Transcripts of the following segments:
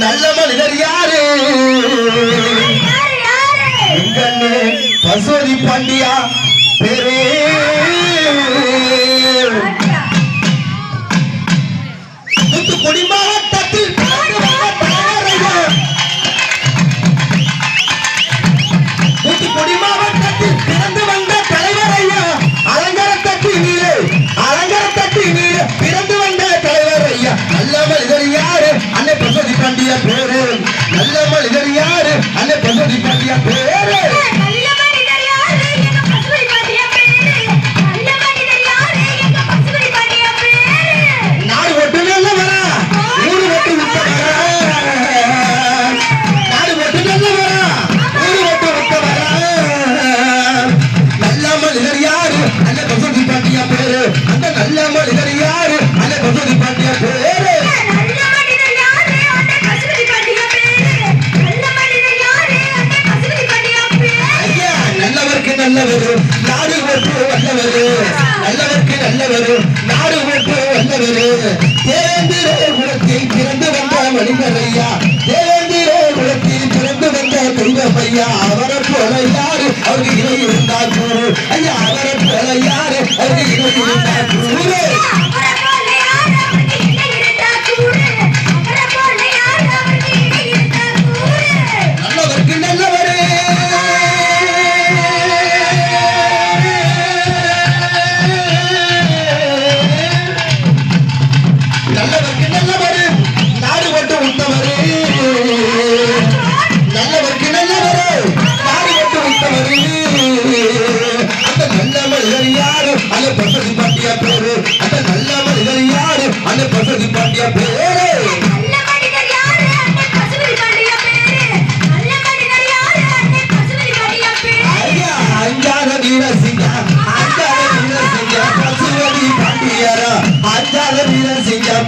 நல்ல மனிதர் யாரு? பசுவதி பாண்டியா? பெரு. முத்து கொடி நல்லவர் நாடு உழைப்பு வல்லவர் நல்லவர்க்கு நல்லவர் நாடு உழைப்பு வல்லவர் தேவேந்திர குலத்தில் பிறந்து வந்த மனிதரையா? தேவேந்திர குலத்தில் பிறந்து வந்த தெய்வமையா? அவரை போல யாரு? அவருக்கு இணை இருந்தால் அவரை போல யாரு? அவருக்கு இணை இருந்தால் மனிதர் யாரு? அந்த பிரசதி பாட்டிய பேரு. அந்த நல்ல மனிதர் யாரு? அந்த பிரசதி பாட்டிய பேரு.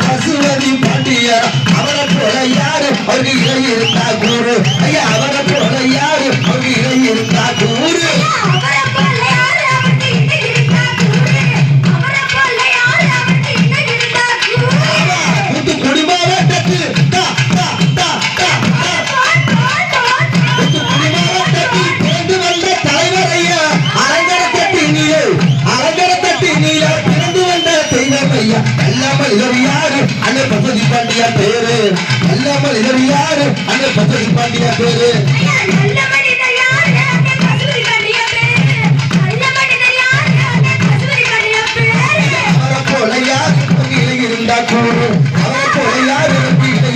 பசுவதி பாண்டியர். அவரை போல யாரு? அவருக்கு இறை இருந்தா கூறு ஐயா அவரை போல யாரு? அவருக்கு இறை இருந்தா கூறு இளவியார் அண்ணன் பசதி பாண்டியா பேரு. அல்லாமல் இளவியார் அண்ணன் பசதி பாண்டியா பேரு.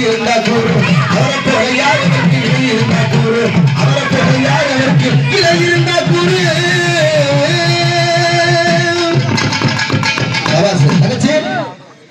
இருந்தா கூறு. அவரை போல யார் இருந்தா கூறு.